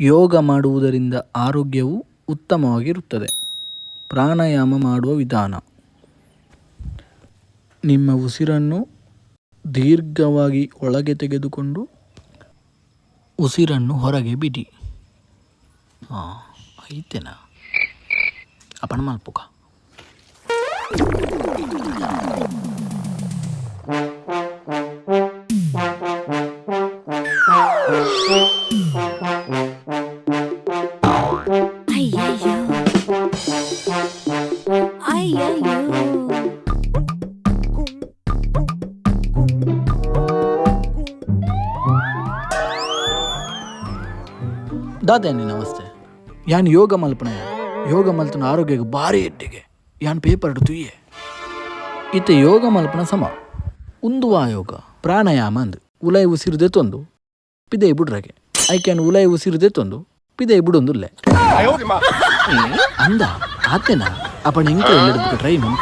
ಯೋಗ ಮಾಡುವುದರಿಂದ ಆರೋಗ್ಯವು ಉತ್ತಮವಾಗಿರುತ್ತದೆ. ಪ್ರಾಣಾಯಾಮ ಮಾಡುವ ವಿಧಾನ. ನಿಮ್ಮ ಉಸಿರನ್ನು ದೀರ್ಘವಾಗಿ ಒಳಗೆ ತೆಗೆದುಕೊಂಡು ಉಸಿರನ್ನು ಹೊರಗೆ ಬಿಡಿ. ಹಾಂ ಐತೆನಾ? ಅಪಣ ಮಲ್ಪುಕ. ಅಯ್ಯಯ್ಯೋ ದಾದೇನಿ ನಮಸ್ತೆ. ಯಾನ್ ಯೋಗ ಮಲ್ಪನ ಯೋಗ ಮಲ್ತನ ಆರೋಗ್ಯಕ್ಕೆ ಭಾರಿ ಎಡ್ಡೆಗೆ ಯಾನ್ ಪೇಪರ್ ತುಯ್ಯೆ. ಇತ್ತೆ ಯೋಗ ಮಲ್ಪನ ಸಮ. ಉಂದು ಯೋಗ ಪ್ರಾಣಾಯಾಮ ಅಂದ್. ಉಲೈ ಉಸಿರುದೆ ತೊಂದು. ಪಿದೈ ಬುಡ್ರಗೆ ಕ್ಯಾನ್ ಉಲೈ ಉಸಿರುದೆ ತೊಂದು. ಪಿದೈ ಬುಡೊಂದುಲ್ಲೆ ಅಂದ? ಆತೆನ அப்போ நீங்கள் எடுத்துக்க ட்ரைனும்